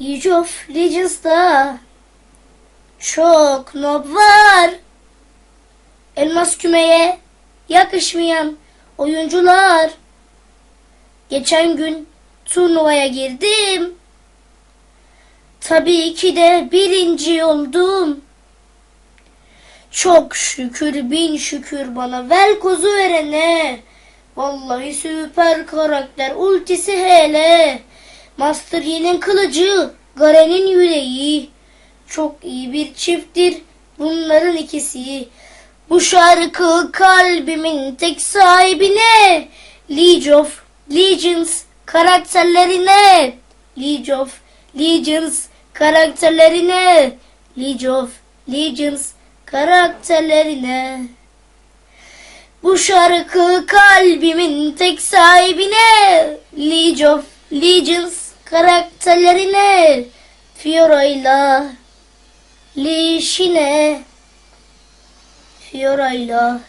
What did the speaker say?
League of Legends'da çok nob var. Elmas kümeye yakışmayan oyuncular. Geçen gün turnuvaya girdim. Tabii ki de birinci oldum. Çok şükür bin şükür bana Velkoz'u verene. Vallahi süper karakter ultisi hele. Master Yi'nin kılıcı, Garen'in yüreği. Çok iyi bir çifttir bunların ikisi. Bu şarkı kalbimin tek sahibine. League of Legends karakterlerine. League of Legends karakterlerine. League of Legends karakterlerine. Bu şarkı kalbimin tek sahibine. League of Legends karakterlerine. Fiora'yla Lişine Fiora'yla